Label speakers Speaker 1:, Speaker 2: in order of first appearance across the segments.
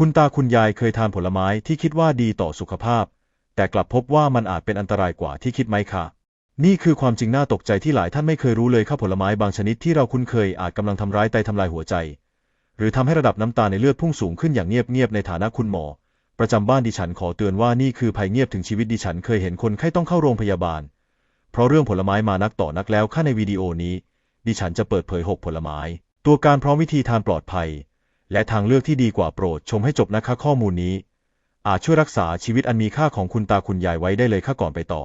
Speaker 1: คุณตาคุณยายเคยทานผลไม้ที่คิดว่าดีต่อสุขภาพ แต่กลับพบว่ามันอาจเป็นอันตรายกว่าที่คิดไหมคะนี่คือความจริงน่าตกใจที่หลายท่านไม่เคยรู้เลยครับผลไม้บางชนิดที่เราคุ้นเคยอาจกำลังทำร้ายไตทำลายหัวใจ หรือทำให้ระดับน้ำตาในเลือดพุ่งสูงขึ้นอย่างเงียบๆในฐานะคุณหมอ ประจำบ้านดิฉันขอเตือนว่านี่คือภัยเงียบถึงชีวิตดิฉันเคยเห็นคนไข้ต้องเข้าโรงพยาบาล เพราะเรื่องผลไม้มานักต่อนักแล้วค่าในวิดีโอนี้ ดิฉันจะเปิดเผย 6 ผลไม้ ตัวการพร้อมวิธีทานปลอดภัย และทางเลือกที่ดีกว่าโปรดชมให้จบนะคะข้อมูลนี้ อาจช่วยรักษาชีวิตอันมีค่าของคุณตาคุณยายไว้ได้เลยค่ะก่อนไปต่อ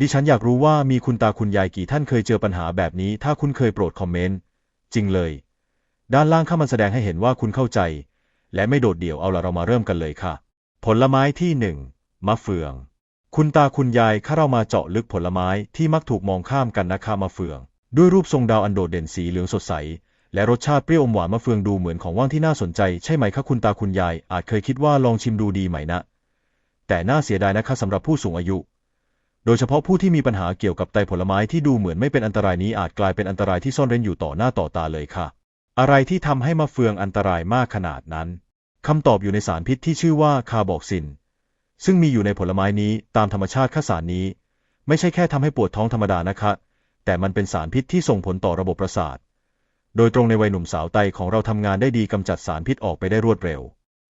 Speaker 1: ดิฉันอยากรู้ว่ามีคุณตาคุณยายกี่ท่านเคยเจอปัญหาแบบนี้ ถ้าคุณเคยโปรดคอมเมนต์จริงเลย ด้านล่างข้ามันแสดงให้เห็นว่าคุณเข้าใจ และไม่โดดเดี่ยวเอาละเรามาเริ่มกันเลยค่ะ ผลไม้ที่หนึ่งมะเฟือง คุณตาคุณยายข้าเรามาเจาะลึกผลไม้ที่มักถูกมองข้ามกันนะคะมะเฟือง ด้วยรูปทรงดาวอันโดดเด่นสีเหลืองสดใส และรสชาติเปรี้ยวอมหวานมะเฟืองดูเหมือนของว่างที่น่าสนใจใช่ไหมคะคุณตาคุณยาย อาจเคยคิดว่าลองชิมดูดีไหมนะ แต่น่าเสียดายนะคะสำหรับผู้สูงอายุ โดยเฉพาะผู้ที่มีปัญหาเกี่ยวกับไตผลไม้ที่ดูเหมือนไม่เป็นอันตรายนี้อาจกลายเป็นอันตรายที่ซ่อนเร้นอยู่ต่อหน้าต่อตาเลยค่ะ อะไรที่ทำให้มะเฟืองอันตรายมากขนาดนั้นคำตอบอยู่ในสารพิษที่ชื่อว่าคาร์บอกซิน ซึ่งมีอยู่ในผลไม้นี้ตามธรรมชาติค่าสารนี้ ไม่ใช่แค่ทำให้ปวดท้องธรรมดานะคะ แต่มันเป็นสารพิษที่ส่งผลต่อระบบประสาท โดยตรงในวัยหนุ่มสาวไตของเราทำงานได้ดีกำจัดสารพิษออกไปได้รวดเร็ว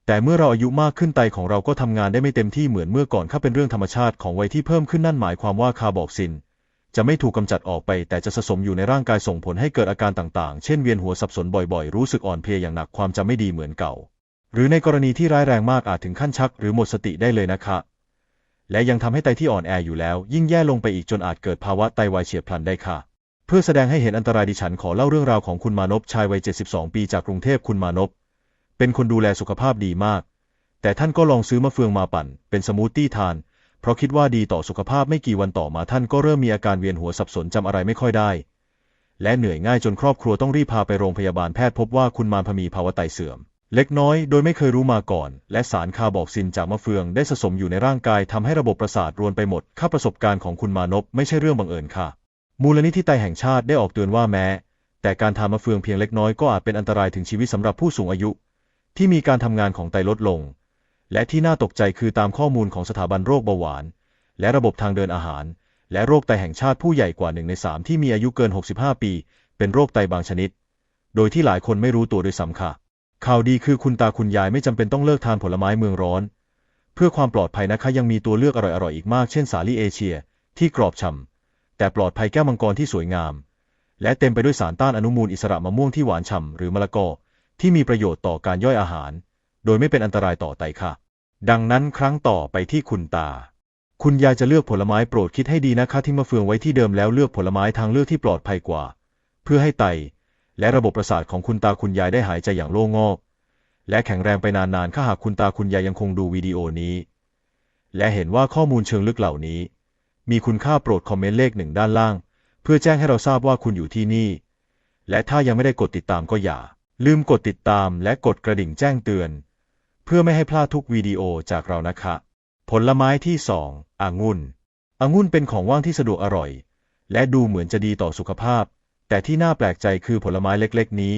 Speaker 1: แต่เมื่อเราอายุมากขึ้นไตของเราก็ทำงานได้ไม่เต็มที่เหมือนเมื่อก่อนค่าเป็นเรื่องธรรมชาติของวัยที่เพิ่มขึ้นนั่นหมายความว่าคาร์บอกซิน จะไม่ถูกกำจัดออกไป แต่จะสะสมอยู่ในร่างกายส่งผลให้เกิดอาการต่างๆ เช่นเวียนหัวสับสนบ่อยๆ รู้สึกอ่อนเพลียอย่างหนักความจำไม่ดีเหมือนเก่า หรือในกรณีที่ร้ายแรงมากอาจถึงขั้นชัก หรือหมดสติได้เลยนะคะ และยังทำให้ไตที่อ่อนแออยู่แล้ว ยิ่งแย่ลงไปอีกจนอาจเกิดภาวะไตวายเฉียบพลันได้ค่ะ เพื่อแสดงให้เห็นอันตรายดิฉันขอเล่าเรื่องราวของคุณมานพชายวัย 72 ปีจากกรุงเทพคุณมานพเป็นคนดูแลสุขภาพดีมาก แต่ท่านก็ลองซื้อมะเฟืองมาปั่น เป็นสมูทตี้ทาน เพราะคิดว่าดีต่อสุขภาพไม่กี่วันต่อมาท่านก็เริ่มมีอาการเวียนหัวสับสนจำอะไรไม่ค่อยได้ และเหนื่อยง่ายจนครอบครัวต้องรีบพาไปโรงพยาบาลแพทย์พบว่าคุณมานพมีภาวะไตเสื่อม เล็กน้อยโดยไม่เคยรู้มาก่อน และสารคาบอกซินจากมะเฟืองได้สะสมอยู่ในร่างกายทำให้ระบบประสาทรวนไปหมดค่าประสบการณ์ของคุณมานพไม่ใช่เรื่องบังเอิญค่ะ มูลนิธิไตแห่งชาติได้ออกเตือนว่าแม้ แต่การทานมะเฟืองเพียงเล็กน้อยก็อาจเป็นอันตรายถึงชีวิตสำหรับผู้สูงอายุ ที่มีการทำงานของไตลดลง และที่น่าตกใจคือตามข้อมูลของสถาบันโรคเบาหวาน และระบบทางเดินอาหาร และโรคไตแห่งชาติผู้ใหญ่กว่าหนึ่งในสามที่มีอายุเกิน 65 ปี เป็นโรคไตบางชนิด โดยที่หลายคนไม่รู้ตัวด้วยซ้ำค่ะ ข่าวดีคือคุณตาคุณยายไม่จำเป็นต้องเลิกทานผลไม้เมืองร้อน เพื่อความปลอดภัยนะคะยังมีตัวเลือกอร่อยๆอีกมากเช่นสาลี่เอเชีย ที่กรอบฉ่ำ แต่ปลอดภัยแก้วมังกรที่สวยงาม และเต็มไปด้วยสารต้านอนุมูลอิสระมะม่วงที่หวานฉ่ำหรือมะละกอที่มีประโยชน์ต่อการย่อยอาหาร โดยไม่เป็นอันตรายต่อไตค่ะ ดังนั้นครั้งต่อไปที่คุณตา คุณยายจะเลือกผลไม้โปรดคิดให้ดีนะคะที่มะเฟืองไว้ที่เดิมแล้วเลือกผลไม้ทางเลือกที่ปลอดภัยกว่า เพื่อให้ไต และระบบประสาทของคุณตาคุณยายได้หายใจอย่างโล่งอก และแข็งแรงไปนานๆถ้าหากคุณตาคุณยายยังคงดูวิดีโอนี้ และเห็นว่าข้อมูลเชิงลึกเหล่านี้ มีคุณค่าโปรดคอมเมนต์เลขหนึ่งด้านล่าง เพื่อแจ้งให้เราทราบว่าคุณอยู่ที่นี่ และถ้ายังไม่ได้กดติดตามก็อย่า ลืมกดติดตามและกดกระดิ่งแจ้งเตือน เพื่อไม่ให้พลาดทุกวิดีโอจากเรานะคะ ผลไม้ที่สององุ่นองุ่นเป็นของว่างที่สะดวกอร่อย และดูเหมือนจะดีต่อสุขภาพ แต่ที่น่าแปลกใจคือผลไม้เล็ก ๆ นี้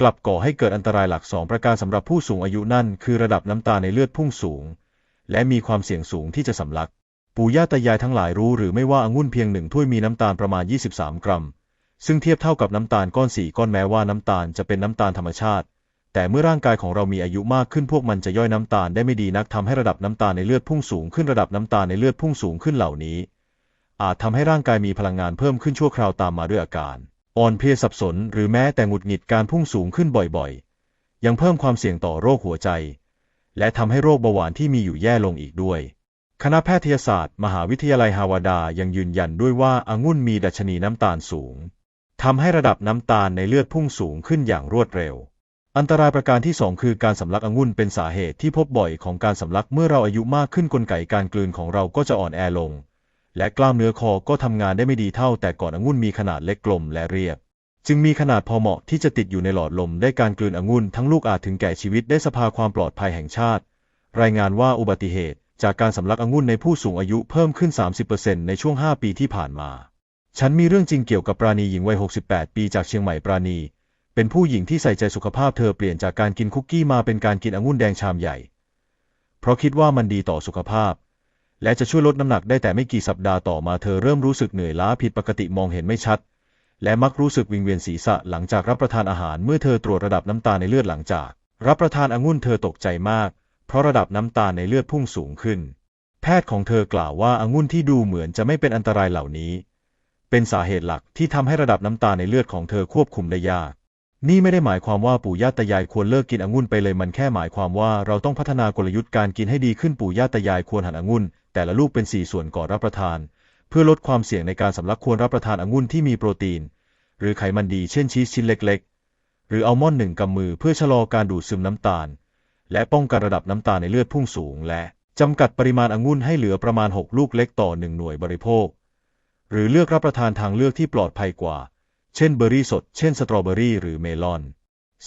Speaker 1: กลับก่อให้เกิดอันตรายหลักสองประการสำหรับผู้สูงอายุนั่น คือระดับน้ำตาในเลือดพุ่งสูง และมีความเสี่ยงสูงที่จะสำลัก ปู่ย่าตายายทั้งหลายรู้หรือไม่ว่าองุ่นเพียงหนึ่งถ้วยมีน้ำตาลประมาณ 23 กรัม ซึ่งเทียบเท่ากับน้ำตาลก้อนสี่ก้อนแม้ว่าน้ำตาลจะเป็นน้ำตาลธรรมชาติ แต่เมื่อร่างกายของเรามีอายุมากขึ้นพวกมันจะย่อยน้ำตาลได้ไม่ดีนักทำให้ระดับน้ำตาลในเลือดพุ่งสูงขึ้นระดับน้ำตาลในเลือดพุ่งสูงขึ้นเหล่านี้ อาจทำให้ร่างกายมีพลังงานเพิ่มขึ้นชั่วคราวตามมาด้วยอาการอ่อนเพลียสับสน หรือแม้แต่หงุดหงิดการพุ่งสูงขึ้นบ่อยๆ ยังเพิ่มความเสี่ยงต่อโรคหัวใจ และทำให้โรคเบาหวานที่มีอยู่แย่ลงอีกด้วย คณะแพทยศาสตร์ มหาวิทยาลัยฮาวาดายังยืนยันด้วยว่าองุ่นมีดัชนีน้ำตาลสูงทำให้ระดับน้ำตาลในเลือดพุ่งสูงขึ้นอย่างรวดเร็ว อันตรายประการที่ 2 คือการสำลักองุ่นเป็นสาเหตุที่พบบ่อยของการสำลักเมื่อเราอายุมากขึ้นกลไกการกลืนของเราก็จะอ่อนแอลง และกล้ามเนื้อคอก็ทำงานได้ไม่ดีเท่า แต่ก่อนองุ่นมีขนาดเล็กกลมและเรียบ จึงมีขนาดพอเหมาะที่จะติดอยู่ในหลอดลมได้การกลืนองุ่นทั้งลูกอาจถึงแก่ชีวิตได้สภาความปลอดภัยแห่งชาติ รายงานว่าอุบัติเหตุ จากการสำลักองุ่นในผู้สูงอายุเพิ่มขึ้น 30%ในช่วง 5 ปีที่ผ่านมา ฉันมีเรื่องจริงเกี่ยวกับปราณีหญิงวัย 68 ปีจากเชียงใหม่ปราณี เป็นผู้หญิงที่ใส่ใจสุขภาพเธอเปลี่ยนจากการกินคุกกี้มาเป็นการกินองุ่นแดงชามใหญ่ เพราะคิดว่ามันดีต่อสุขภาพ และจะช่วยลดน้ำหนักได้แต่ไม่กี่สัปดาห์ต่อมาเธอเริ่มรู้สึกเหนื่อยล้าผิดปกติมองเห็นไม่ชัด และมักรู้สึกวิงเวียนศีรษะหลังจากรับประทานอาหารเมื่อเธอตรวจระดับน้ำตาลในเลือดหลังจาก รับประทานองุ่นเธอตกใจมาก ราะระดับน้ำตาลในเลือดพุ่งสูงขึ้น แพทย์ของเธอกล่าวว่าองุ่นที่ดูเหมือนจะไม่เป็นอันตรายเหล่านี้ เป็นสาเหตุหลักที่ทำให้ระดับน้ำตาลในเลือดของเธอควบคุมได้ยาก นี่ไม่ได้หมายความว่าปู่ย่าตายายควรเลิกกินองุ่นไปเลยมันแค่หมายความว่าเราต้องพัฒนากลยุทธ์การกินให้ดีขึ้นปู่ย่าตายายควรหั่นองุ่นแต่ละลูกเป็นสี่ส่วนก่อนรับประทาน เพื่อลดความเสี่ยงในการสำลักควรรับประทานองุ่นที่มีโปรตีน หรือไขมันดีเช่นชีสชิ้นเล็ก ๆ หรืออัลมอนด์หนึ่งกำมือเพื่อชะลอการดูดซึมน้ำตาล และป้องกันระดับน้ำตาลในเลือดพุ่งสูง และจำกัดปริมาณองุ่นให้เหลือประมาณ 6 ลูกเล็กต่อ 1 หน่วยบริโภค หรือเลือกรับประทานทางเลือกที่ปลอดภัยกว่า เช่นเบอร์รี่สด เช่นสตรอเบอรี่หรือเมลอน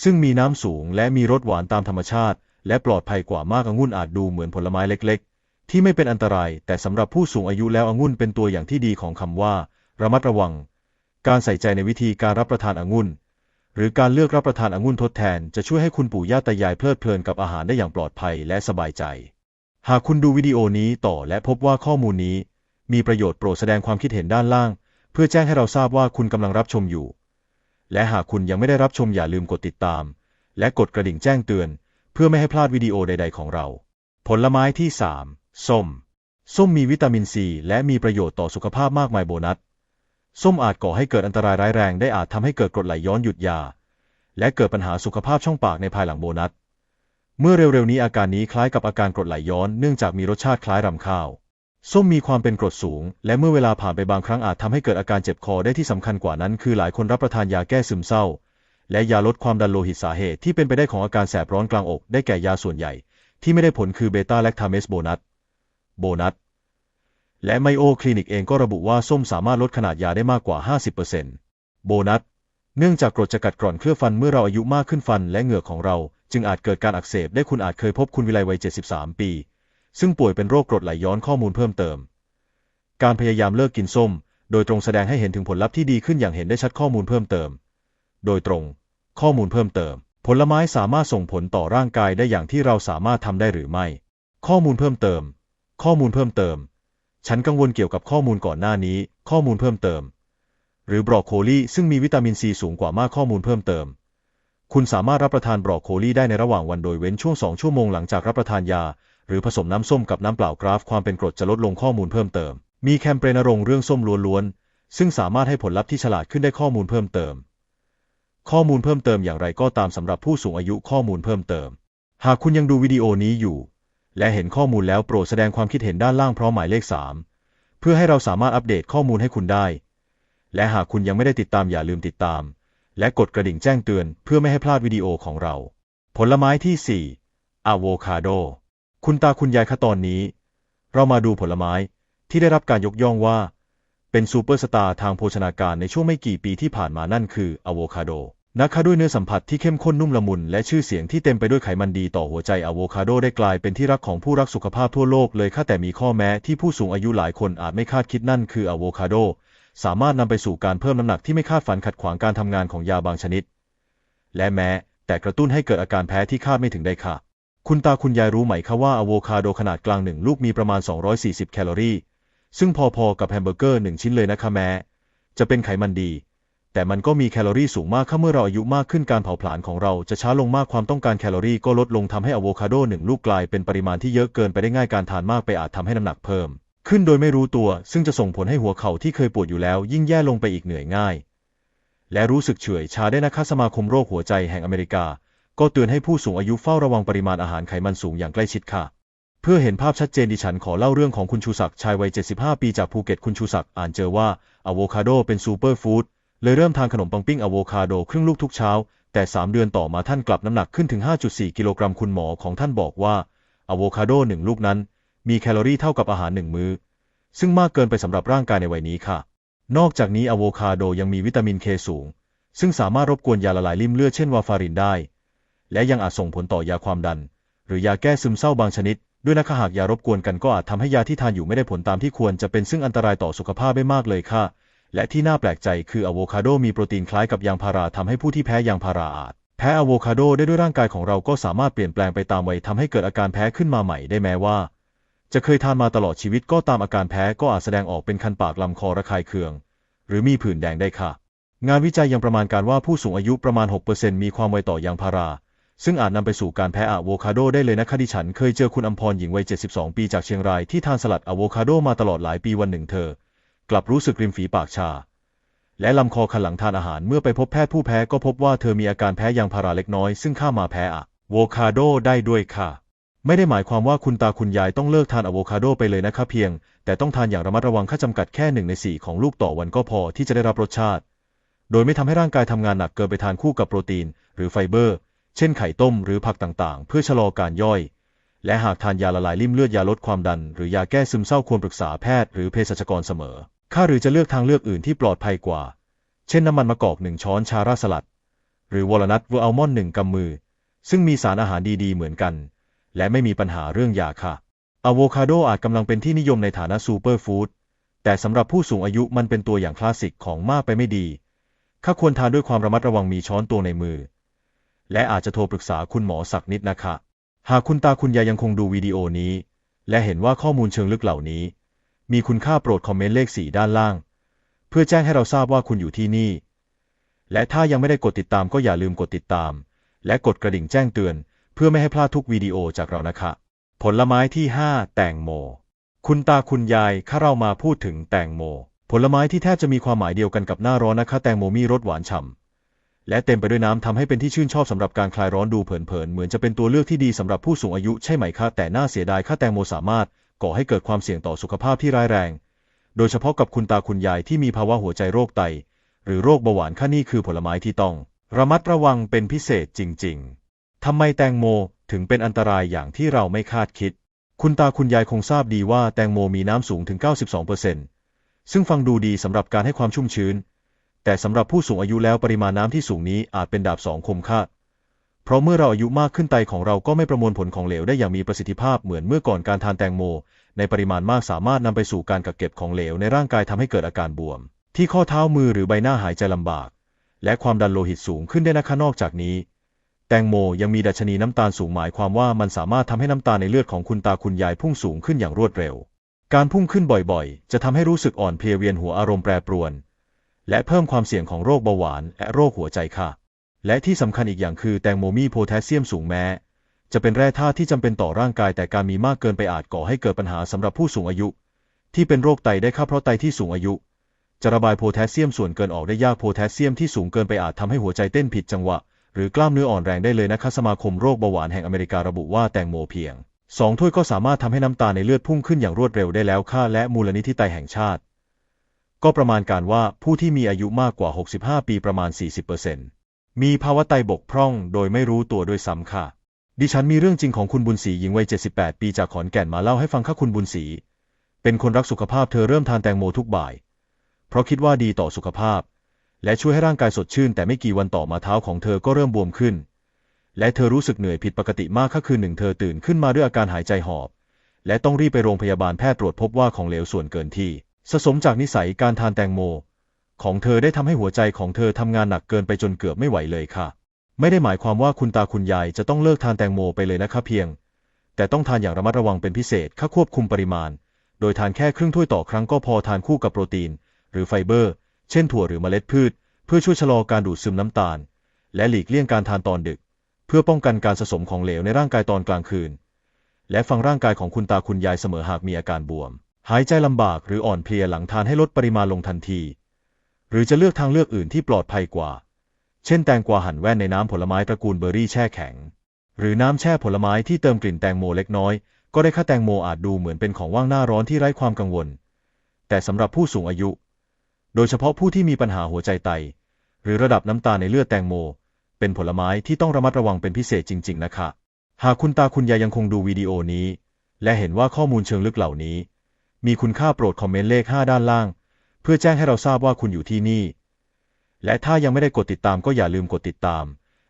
Speaker 1: ซึ่งมีน้ำสูงและมีรสหวานตามธรรมชาติ และปลอดภัยกว่ามากองุ่นอาจดูเหมือนผลไม้เล็ก ๆ ที่ไม่เป็นอันตราย แต่สำหรับผู้สูงอายุแล้วองุ่นเป็นตัวอย่างที่ดีของคำว่า ระมัดระวัง การใส่ใจในวิธีการรับประทานองุ่น หรือการเลือกรับประทานองุ่นทดแทนจะช่วยให้คุณปู่ย่าตายายเพลิดเพลินกับอาหารได้อย่างปลอดภัยและสบายใจ หากคุณดูวิดีโอนี้ต่อและพบว่าข้อมูลนี้ มีประโยชน์โปรดแสดงความคิดเห็นด้านล่าง เพื่อแจ้งให้เราทราบว่าคุณกำลังรับชมอยู่ และหากคุณยังไม่ได้รับชมอย่าลืมกดติดตาม และกดกระดิ่งแจ้งเตือน เพื่อไม่ให้พลาดวิดีโอใด ๆ ของเรา ผลไม้ที่ 3 ส้ม ส้มมีวิตามินซีและมีประโยชน์ต่อสุขภาพมากมายโบนัส ส้มอาจก่อให้เกิดอันตรายร้ายแรงได้อาจทำให้เกิดกรดไหลย้อนหยุดยา และเกิดปัญหาสุขภาพช่องปากในภายหลังโบนัส เมื่อเร็วๆนี้อาการนี้คล้ายกับอาการกรดไหลย้อนเนื่องจากมีรสชาติคล้ายรำข้าว ส้มมีความเป็นกรดสูง และเมื่อเวลาผ่านไปบางครั้งอาจทำให้เกิดอาการเจ็บคอได้ที่สำคัญกว่านั้น คือหลายคนรับประทานยาแก้ซึมเศร้า และยาลดความดันโลหิตสาเหตุที่เป็นไปได้ของอาการแสบร้อนกลางอก ได้แก่ยาส่วนใหญ่ ที่ไม่ได้ผลคือเบต้าแลคทามเมสโบนัสโบนัส และไมโอคลินิกเองก็ระบุว่าส้มสามารถลดขนาดยาได้มากกว่า 50%โบนัส เนื่องจากกรดจะกัดกร่อนเคลือบฟันเมื่อเราอายุมากขึ้นฟันและเหงือกของเรา จึงอาจเกิดการอักเสบได้คุณอาจเคยพบคุณวิไลวัย 73 ปี ซึ่งป่วยเป็นโรคกรดไหลย้อนข้อมูลเพิ่มเติม การพยายามเลิกกินส้ม โดยตรงแสดงให้เห็นถึงผลลัพธ์ที่ดีขึ้นอย่างเห็นได้ชัดข้อมูลเพิ่มเติม โดยตรง ข้อมูลเพิ่มเติม ผลไม้สามารถส่งผลต่อร่างกายได้อย่างที่เราสามารถทำได้หรือไม่ ข้อมูลเพิ่มเติม ข้อมูลเพิ่มเติม ฉันกังวลเกี่ยวกับข้อมูลก่อนหน้านี้ ข้อมูลเพิ่มเติม หรือบรอกโคลีซึ่งมีวิตามินซีสูงกว่ามากข้อมูลเพิ่มเติม คุณสามารถรับประทานบรอกโคลีได้ในระหว่างวันโดยเว้นช่วง 2 ชั่วโมงหลังจากรับประทานยา หรือผสมน้ำส้มกับน้ำเปล่ากราฟความเป็นกรดจะลดลงข้อมูลเพิ่มเติม มีแคมเปญณรงเรื่องส้มล้วนๆ ซึ่งสามารถให้ผลลัพธ์ที่ฉลาดขึ้นได้ข้อมูลเพิ่มเติม ข้อมูลเพิ่มเติมอย่างไรก็ตามสำหรับผู้สูงอายุข้อมูลเพิ่มเติม หากคุณยังดูวิดีโอนี้อยู่ และเห็นข้อมูลแล้วโปรดแสดงความคิดเห็นด้านล่างพร้อมหมายเลข 3 เพื่อให้เราสามารถอัปเดตข้อมูลให้คุณได้ และหากคุณยังไม่ได้ติดตามอย่าลืมติดตาม และกดกระดิ่งแจ้งเตือนเพื่อไม่ให้พลาดวิดีโอของเรา ผลไม้ที่ 4อะโวคาโด คุณตาคุณยายคะตอนนี้ เรามาดูผลไม้ที่ได้รับการยกย่องว่า เป็นซูเปอร์สตาร์ทางโภชนาการในช่วงไม่กี่ปีที่ผ่านมานั่นคืออะโวคาโด นะคะด้วยเนื้อสัมผัสที่เข้มข้นนุ่มละมุน และชื่อเสียงที่เต็มไปด้วยไขมันดีต่อหัวใจอะโวคาโดได้กลายเป็นที่รักของผู้รักสุขภาพทั่วโลกเลยค่ะแต่มีข้อแม้ที่ผู้สูงอายุหลายคนอาจไม่คาดคิดนั่นคืออะโวคาโดสามารถนำไปสู่การเพิ่มน้ำหนักที่ไม่คาดฝันขัดขวางการทำงานของยาบางชนิด และแม้ แต่กระตุ้นให้เกิดอาการแพ้ที่คาดไม่ถึงได้ค่ะ คุณตาคุณยายรู้ไหมคะว่าอะโวคาโดขนาดกลางหนึ่งลูกมีประมาณ 240 แคลอรี่ ซึ่งพอๆกับแฮมเบอร์เกอร์หนึ่งชิ้นเลยนะคะแม้ จะเป็นไขมันดี แต่มันก็มีแคลอรี่สูงมากค่ะเมื่อเราอายุมากขึ้นการเผาผลาญของเราจะช้าลงมากความต้องการแคลอรี่ก็ลดลงทำให้อะโวคาโดหนึ่งลูกกลายเป็นปริมาณที่เยอะเกินไปได้ง่ายการทานมากไปอาจทำให้น้ำหนักเพิ่ม ขึ้นโดยไม่รู้ตัว ซึ่งจะส่งผลให้หัวเข่าที่เคยปวดอยู่แล้ว ยิ่งแย่ลงไปอีกเหนื่อยง่าย และรู้สึกเฉื่อยชาได้นะคะสมาคมโรคหัวใจแห่งอเมริกา ก็เตือนให้ผู้สูงอายุเฝ้าระวังปริมาณอาหารไขมันสูงอย่างใกล้ชิดค่ะเพื่อเห็นภาพชัดเจนดิฉันขอเล่าเรื่องของคุณชูศักดิ์ชายวัย 75 ปีจากภูเก็ตคุณชูศักดิ์อ่านเจอว่าอะโวคาโดเป็นซูเปอร์ฟู้ด เลยเริ่มทานขนมปังปิ้งอะโวคาโดครึ่งลูกทุกเช้า แต่ 3 เดือนต่อมาท่านกลับน้ำหนักขึ้นถึง 5.4 กิโลกรัมคุณหมอของท่านบอกว่าอะโวคาโดหนึ่งลูกนั้น มีแคลอรี่เท่ากับอาหารหนึ่งมื้อ ซึ่งมากเกินไปสำหรับร่างกายในวัยนี้ค่ะ นอกจากนี้อะโวคาโดยังมีวิตามินเคสูง ซึ่งสามารถรบกวนยาละลายริ่มเลือดเช่นวาฟารินได้ และยังอาจส่งผลต่อยาความดัน หรือยาแก้ซึมเศร้าบางชนิดด้วยนะคะหากยารบกวนกันก็อาจทำให้ยาที่ทานอยู่ไม่ได้ผลตามที่ควรจะเป็นซึ่งอันตรายต่อสุขภาพได้มากเลยค่ะ และที่น่าแปลกใจคืออะโวคาโดมีโปรตีนคล้ายกับยางพาราทำให้ผู้ที่แพ้ยางพาราอาจแพ้อะโวคาโดได้ด้วยร่างกายของเราก็สามารถเปลี่ยนแปลงไปตามวัยทำให้เกิดอาการแพ้ขึ้นมาใหม่ได้แม้ว่า จะเคยทานมาตลอดชีวิตก็ตามอาการแพ้ก็อาจแสดงออกเป็นคันปากลำคอระคายเคือง หรือมีผื่นแดงได้ค่ะ งานวิจัยยังประมาณการว่าผู้สูงอายุประมาณ 6%มีความไวต่อยางพารา ซึ่งอาจนำไปสู่การแพ้อะโวคาโดได้เลยนะคะดิฉัน เคยเจอคุณอมพรหญิงวัย 72 ปีจากเชียงรายที่ทานสลัดอะโวคาโดมาตลอดหลายปีวันหนึ่งเธอ กลับรู้สึกริมฝีปากชา และลำคอขันหลังทานอาหารเมื่อไปพบแพทย์ผู้แพ้ก็พบว่าเธอมีอาการแพ้ยางพาราเล็กน้อยซึ่งข้ามาแพ้อะโวคาโดได้ด้วยค่ะ ไม่ได้หมายความว่าคุณตาคุณยายต้องเลิกทานอะโวคาโดไปเลยนะคะเพียง แต่ต้องทานอย่างระมัดระวังค่าจำกัดแค่หนึ่งในสี่ของลูกต่อวันก็พอที่จะได้รับรสชาติ โดยไม่ทำให้ร่างกายทำงานหนักเกินไปทานคู่กับโปรตีน หรือไฟเบอร์ เช่นไข่ต้มหรือผักต่างๆ เพื่อชะลอการย่อยและหากทานยาละลายริ่มเลือดยาลดความดัน หรือยาแก้ซึมเศร้าควรปรึกษาแพทย์หรือเภสัชกรเสมอ ค่าหรือจะเลือกทางเลือกอื่นที่ปลอดภัยกว่า เช่นน้ำมันมะกอกหนึ่งช้อนชาราสลัด หรือวอลนัทเวอร์อัลมอนด์หนึ่งกำมือ ซึ่งมีสารอาหารดีๆ เหมือนกัน และไม่มีปัญหาเรื่องยาค่ะอะโวคาโดอาจกำลังเป็นที่นิยมในฐานะซูเปอร์ฟู้ดแต่สำหรับผู้สูงอายุมันเป็นตัวอย่างคลาสสิกของมากไปไม่ดี ข้าควรทานด้วยความระมัดระวังมีช้อนตัวในมือ และอาจจะโทรปรึกษาคุณหมอสักนิดนะคะ หากคุณตาคุณยายยังคงดูวิดีโอนี้ และเห็นว่าข้อมูลเชิงลึกเหล่านี้ มีคุณค่าโปรดคอมเมนต์เลขสีด้านล่าง เพื่อแจ้งให้เราทราบว่าคุณอยู่ที่นี่ และถ้ายังไม่ได้กดติดตามก็อย่าลืมกดติดตาม และกดกระดิ่งแจ้งเตือน เพื่อไม่ให้พลาดทุกวิดีโอจากเรานะคะ ผลไม้ที่ 5 แตงโม คุณตาคุณยายข้าเรามาพูดถึงแตงโม ผลไม้ที่แทบจะมีความหมายเดียวกันกับหน้าร้อนนะคะแตงโมมีรสหวานฉ่ำและเต็มไปด้วยน้ำทำให้เป็นที่ชื่นชอบสำหรับการคลายร้อนดูเผินๆ เหมือนจะเป็นตัวเลือกที่ดีสำหรับผู้สูงอายุใช่ไหมคะ แต่น่าเสียดายค่าแตงโมสามารถ ก่อให้เกิดความเสี่ยงต่อสุขภาพที่ร้ายแรง โดยเฉพาะกับคุณตาคุณยายที่มีภาวะหัวใจโรคไต หรือโรคเบาหวานค่านี่คือผลไม้ที่ต้อง ระมัดระวังเป็นพิเศษจริง ๆ ทำไมแตงโมถึงเป็นอันตรายอย่างที่เราไม่คาดคิด คุณตาคุณยายคงทราบดีว่าแตงโมมีน้ำสูงถึง 92%ซึ่งฟังดูดีสำหรับการให้ความชุ่มชื้น แต่สำหรับผู้สูงอายุแล้วปริมาณน้ำที่สูงนี้อาจเป็นดาบสองคมคา เพราะเมื่อเราอายุมากขึ้นไตของเราก็ไม่ประมวลผลของเหลวได้อย่างมีประสิทธิภาพเหมือนเมื่อก่อนการทานแตงโม ในปริมาณมากสามารถนำไปสู่การกักเก็บของเหลวในร่างกายทำให้เกิดอาการบวม ที่ข้อเท้ามือหรือใบหน้าหายใจลำบาก และความดันโลหิตสูงขึ้นได้นะคะนอกจากนี้ แตงโมยังมีดัชนีน้ำตาลสูงหมายความว่ามันสามารถทำให้น้ำตาลในเลือดของคุณตาคุณยายพุ่งสูงขึ้นอย่างรวดเร็ว การพุ่งขึ้นบ่อยๆ จะทำให้รู้สึกอ่อนเพลียเวียนหัวอารมณ์แปรปรวน และเพิ่มความเสี่ยงของโรคเบาหวานและโรคหัวใจค่ะ และที่สำคัญอีกอย่างคือแตงโมมีโพแทสเซียมสูงแม้ จะเป็นแร่ธาตุที่จำเป็นต่อร่างกายแต่การมีมากเกินไปอาจก่อให้เกิดปัญหาสำหรับผู้สูงอายุ ที่เป็นโรคไตได้ค่ะเพราะไตที่สูงอายุ จะระบายโพแทสเซียมส่วนเกินออกได้ยากโพแทสเซียมที่สูงเกินไปอาจทำให้หัวใจเต้นผิดจังหวะ หรือกล้ามเนื้ออ่อนแรงได้เลยนะคะสมาคมโรคเบาหวานแห่งอเมริการะบุว่าแตงโมเพียงสองถ้วยก็สามารถทำให้น้ำตาลในเลือดพุ่งขึ้นอย่างรวดเร็วได้แล้วค่าและมูลนิธิไตแห่งชาติ ก็ประมาณการว่าผู้ที่มีอายุมากกว่า 65 ปีประมาณ 40% มีภาวะไตบกพร่องโดยไม่รู้ตัวด้วยซ้ำค่ะ ดิฉันมีเรื่องจริงของคุณบุญศรีหญิงวัย 78 ปีจากขอนแก่นมาเล่าให้ฟังค่ะคุณบุญศรี เป็นคนรักสุขภาพเธอเริ่มทานแตงโมทุกบ่าย เพราะคิดว่าดีต่อสุขภาพ และช่วยให้ร่างกายสดชื่น แต่ไม่กี่วันต่อมาเท้าของเธอก็เริ่มบวมขึ้น และเธอรู้สึกเหนื่อยผิดปกติมากค่ะคืนหนึ่งเธอตื่นขึ้นมาด้วยอาการหายใจหอบ และต้องรีบไปโรงพยาบาลแพทย์ตรวจพบว่าของเหลวส่วนเกินที่สะสมจากนิสัยการทานแตงโม ของเธอได้ทำให้หัวใจของเธอทำงานหนักเกินไปจนเกือบไม่ไหวเลยค่ะ ไม่ได้หมายความว่าคุณตาคุณยายจะต้องเลิกทานแตงโมไปเลยนะคะเพียง แต่ต้องทานอย่างระมัดระวังเป็นพิเศษค่าควบคุมปริมาณ โดยทานแค่ครึ่งถ้วยต่อครั้งก็พอทานคู่กับโปรตีน หรือไฟเบอร์ เช่นถั่วหรือเมล็ดพืช เพื่อช่วยชะลอการดูดซึมน้ำตาล และหลีกเลี่ยงการทานตอนดึก เพื่อป้องกันการสะสมของเหลวในร่างกายตอนกลางคืน และฟังร่างกายของคุณตาคุณยายเสมอหากมีอาการบวม หายใจลำบากหรืออ่อนเพลียหลังทานให้ลดปริมาณลงทันที หรือจะเลือกทางเลือกอื่นที่ปลอดภัยกว่า เช่นแตงกวาหั่นแว่นในน้ำผลไม้ตระกูลเบอร์รี่แช่แข็ง หรือน้ำแช่ผลไม้ที่เติมกลิ่นแตงโมเล็กน้อย ก็ได้ค่าแตงโมอาจดูเหมือนเป็นของว่างหน้าร้อนที่ไร้ความกังวล แต่สำหรับผู้สูงอายุ โดยเฉพาะผู้ที่มีปัญหาหัวใจไต หรือระดับน้ำตาในเลือดแตงโม เป็นผลไม้ที่ต้องระมัดระวังเป็นพิเศษจริง ๆ นะคะ หากคุณตาคุณยายยังคงดูวิดีโอนี้ และเห็นว่าข้อมูลเชิงลึกเหล่านี้ มีคุณค่าโปรดคอมเมนต์เลข 5 ด้านล่าง พื่อแจ้งให้เราทราบว่าคุณอยู่ที่นี่ และถ้ายังไม่ได้กดติดตามก็อย่าลืมกดติดตาม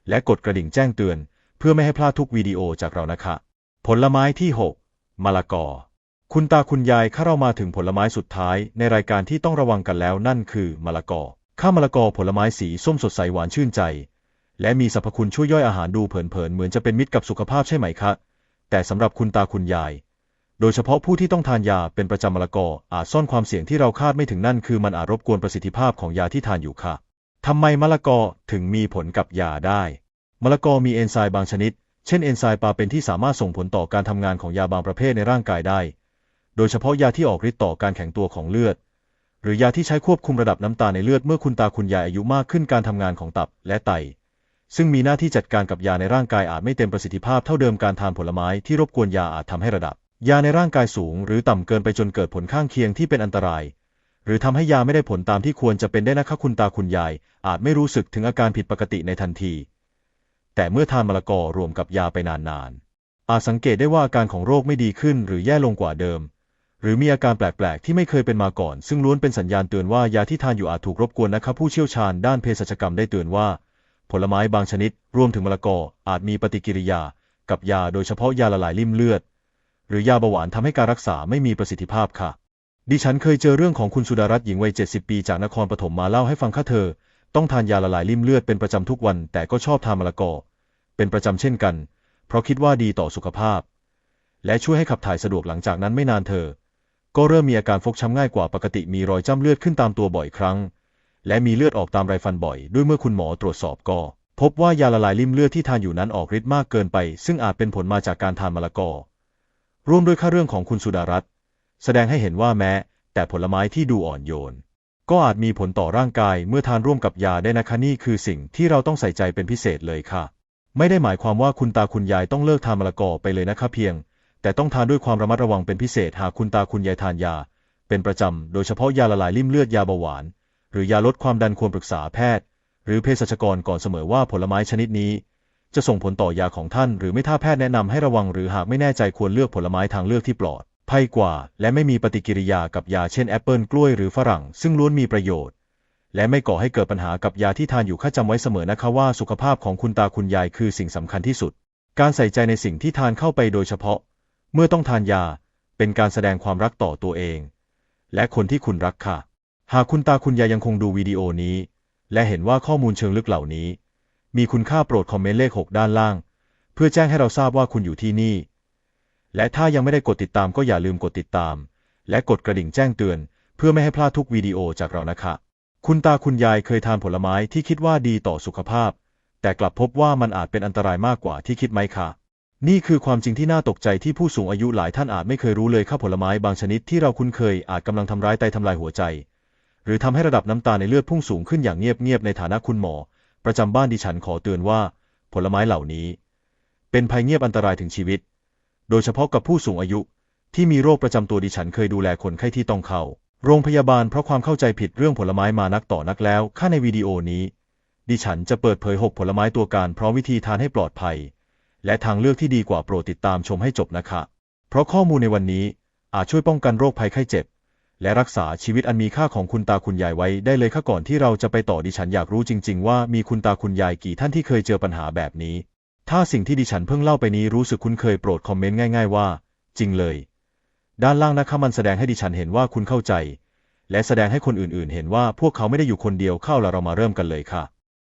Speaker 1: และกดกระดิ่งแจ้งเตือน เพื่อไม่ให้พลาดทุกวิดีโอจากเรานะคะ ผลไม้ที่ 6มะละกอ คุณตาคุณยายข้าเรามาถึงผลไม้สุดท้ายในรายการที่ต้องระวังกันแล้วนั่นคือมะละกอ ข้ามะละกอผลไม้สีส้มสดใสหวานชื่นใจ และมีสรรพคุณช่วยย่อยอาหารดูเผินๆเหมือนจะเป็นมิตรกับสุขภาพใช่ไหมคะ แต่สำหรับคุณตาคุณยาย โดยเฉพาะผู้ที่ต้องทานยาเป็นประจำมะละกออาจซ่อนความเสี่ยงที่เราคาดไม่ถึงนั่นคือมันอาจรบกวนประสิทธิภาพของยาที่ทานอยู่ค่ะทำไมมะละกอถึงมีผลกับยาได้มะละกอมีเอนไซม์บางชนิด เช่นเอนไซม์ปาเป็นที่สามารถส่งผลต่อการทำงานของยาบางประเภทในร่างกายได้ โดยเฉพาะยาที่ออกฤทธิ์ต่อการแข็งตัวของเลือด หรือยาที่ใช้ควบคุมระดับน้ำตาในเลือดเมื่อคุณตาคุณยายอายุมากขึ้นการทำงานของตับและไต ซึ่งมีหน้าที่จัดการกับยาในร่างกายอาจไม่เต็มประสิทธิภาพเท่าเดิมการทานผลไม้ที่รบกวนยาอาจทำให้ระดับ ยาในร่างกายสูงหรือต่ำเกินไปจนเกิดผลข้างเคียงที่เป็นอันตราย หรือทำให้ยาไม่ได้ผลตามที่ควรจะเป็นได้นะคะคุณตาคุณยาย อาจไม่รู้สึกถึงอาการผิดปกติในทันที แต่เมื่อทานมะละกอรวมกับยาไปนานๆ อาจสังเกตได้ว่าอาการของโรคไม่ดีขึ้นหรือแย่ลงกว่าเดิม หรือมีอาการแปลกๆ ที่ไม่เคยเป็นมาก่อน ซึ่งล้วนเป็นสัญญาณเตือนว่ายาที่ทานอยู่อาจถูกรบกวนนะครับผู้เชี่ยวชาญด้านเภสัชกรรมได้เตือนว่า ผลไม้บางชนิด รวมถึงมะละกออาจมีปฏิกิริยา กับยาโดยเฉพาะยาละลายริ่มเลือด หรือยาเบาหวานทำให้การรักษาไม่มีประสิทธิภาพค่ะ ดิฉันเคยเจอเรื่องของคุณสุดารัตน์หญิงวัย 70 ปีจากนครปฐมมาเล่าให้ฟังค่ะเธอ ต้องทานยาละลายริ่มเลือดเป็นประจำทุกวัน แต่ก็ชอบทานมะละกอ เป็นประจำเช่นกัน เพราะคิดว่าดีต่อสุขภาพ และช่วยให้ขับถ่ายสะดวกหลังจากนั้นไม่นานเธอ ก็เริ่มมีอาการฟกช้ำง่ายกว่าปกติมีรอยจ้ำเลือดขึ้นตามตัวบ่อยครั้ง และมีเลือดออกตามไรฟันบ่อย ด้วยเมื่อคุณหมอตรวจสอบก็พบว่ายาละลายริ่มเลือดที่ทานอยู่นั้นออกฤทธิ์มากเกินไป ซึ่งอาจเป็นผลมาจากการทานมะละกอ ร่วมด้วยค่าเรื่องของคุณสุดารัตน์แสดงให้เห็นว่าแม้ แต่ผลไม้ที่ดูอ่อนโยน ก็อาจมีผลต่อร่างกายเมื่อทานร่วมกับยาได้นะคะนี่คือสิ่งที่เราต้องใส่ใจเป็นพิเศษเลยค่ะ ไม่ได้หมายความว่าคุณตาคุณยายต้องเลิกทานมะละกอไปเลยนะคะเพียง แต่ต้องทานด้วยความระมัดระวังเป็นพิเศษหากคุณตาคุณยายทานยา เป็นประจำโดยเฉพาะยาละลายริ่มเลือดยาเบาหวาน หรือยาลดความดันควรปรึกษาแพทย์ หรือเภสัชกรก่อนเสมอว่าผลไม้ชนิดนี้ จะส่งผลต่อยาของท่านหรือไม่ถ้าแพทย์แนะนำให้ระวังหรือหากไม่แน่ใจควรเลือกผลไม้ทางเลือกที่ปลอดภัยกว่า และไม่มีปฏิกิริยากับยาเช่นแอปเปิลกล้วยหรือฝรั่ง ซึ่งล้วนมีประโยชน์ และไม่ก่อให้เกิดปัญหากับยาที่ทานอยู่ข้าจำไว้เสมอนะคะว่าสุขภาพของคุณตาคุณยายคือสิ่งสำคัญที่สุด การใส่ใจในสิ่งที่ทานเข้าไปโดยเฉพาะ เมื่อต้องทานยา เป็นการแสดงความรักต่อตัวเอง และคนที่คุณรักค่ะ หากคุณตาคุณยายยังคงดูวิดีโอนี้ และเห็นว่าข้อมูลเชิงลึกเหล่านี้ มีคุณค่าโปรดคอมเมนต์เลข 6 ด้านล่าง เพื่อแจ้งให้เราทราบว่าคุณอยู่ที่นี่ และถ้ายังไม่ได้กดติดตามก็อย่าลืมกดติดตาม และกดกระดิ่งแจ้งเตือน เพื่อไม่ให้พลาดทุกวิดีโอจากเรานะคะ คุณตาคุณยายเคยทานผลไม้ที่คิดว่าดีต่อสุขภาพ แต่กลับพบว่ามันอาจเป็นอันตรายมากกว่าที่คิดไหมคะนี่คือความจริงที่น่าตกใจที่ผู้สูงอายุหลายท่านอาจไม่เคยรู้เลยค่ะผลไม้บางชนิดที่เราคุ้นเคยอาจกำลังทำร้ายไตทำลายหัวใจ หรือทำให้ระดับน้ำตาในเลือดพุ่งสูงขึ้นอย่างเงียบๆในฐานะคุณหมอ ประจำบ้านดิฉันขอเตือนว่า ผลไม้เหล่านี้ เป็นภัยเงียบอันตรายถึงชีวิต โดยเฉพาะกับผู้สูงอายุที่มีโรคประจำตัวดิฉันเคยดูแลคนไข้ที่ต้องเข้า โรงพยาบาลเพราะความเข้าใจผิดเรื่องผลไม้มานักต่อนักแล้วค่าในวิดีโอนี้ ดิฉันจะเปิดเผย 6 ผลไม้ตัวการพร้อมวิธีทานให้ปลอดภัย และทางเลือกที่ดีกว่าโปรดติดตามชมให้จบนะคะ เพราะข้อมูลในวันนี้อาจช่วยป้องกันโรคภัยไข้เจ็บ และรักษาชีวิตอันมีค่าของคุณตาคุณยายไว้ได้เลยค่ะก่อนที่เราจะไปต่อดิฉันอยากรู้จริง ๆ ว่ามีคุณตาคุณยายกี่ท่านที่เคยเจอปัญหาแบบนี้ ถ้าสิ่งที่ดิฉันเพิ่งเล่าไปนี้รู้สึกคุ้นเคยโปรดคอมเมนต์ง่าย ๆ ว่า จริงเลย ด้านล่างนะคะมันแสดงให้ดิฉันเห็นว่าคุณเข้าใจ และแสดงให้คนอื่นๆ เห็นว่าพวกเขาไม่ได้อยู่คนเดียวเข้าแล้วเรามาเริ่มกันเลยค่ะ